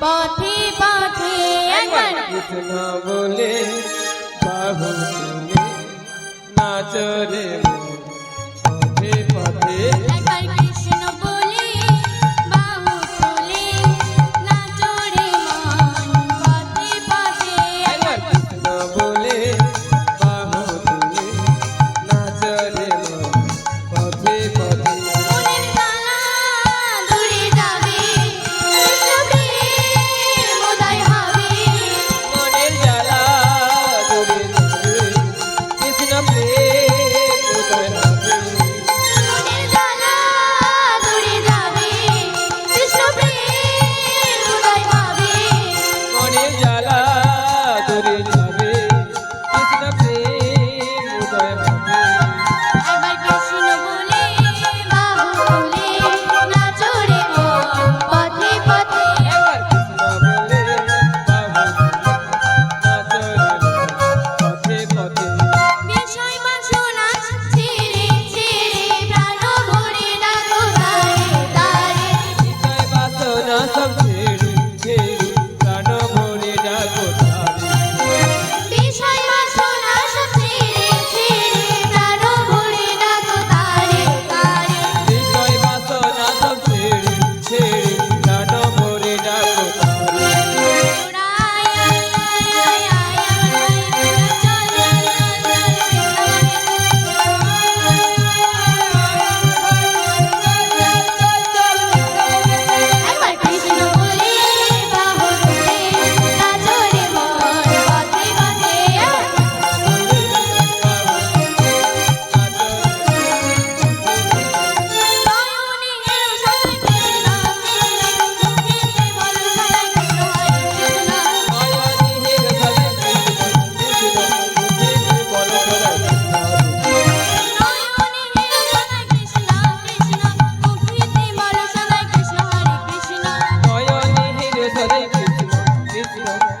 পথে পথে আমার কৃষ্ণ বলে বাহু না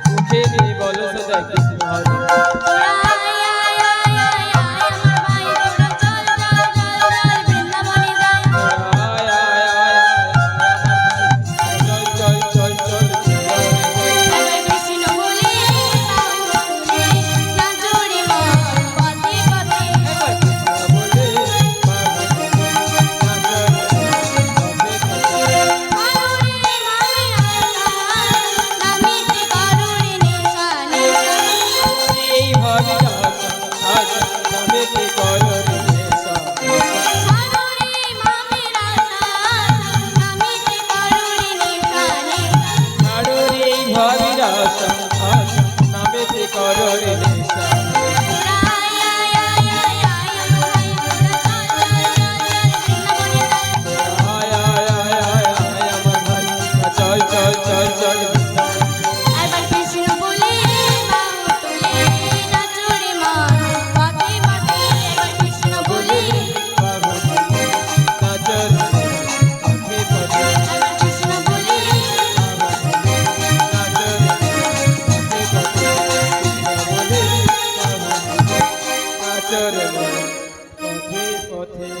মুখে নিয়ে বলো সদা কৃষ্ণ। হরে চল চল চল চরণ পথে পথে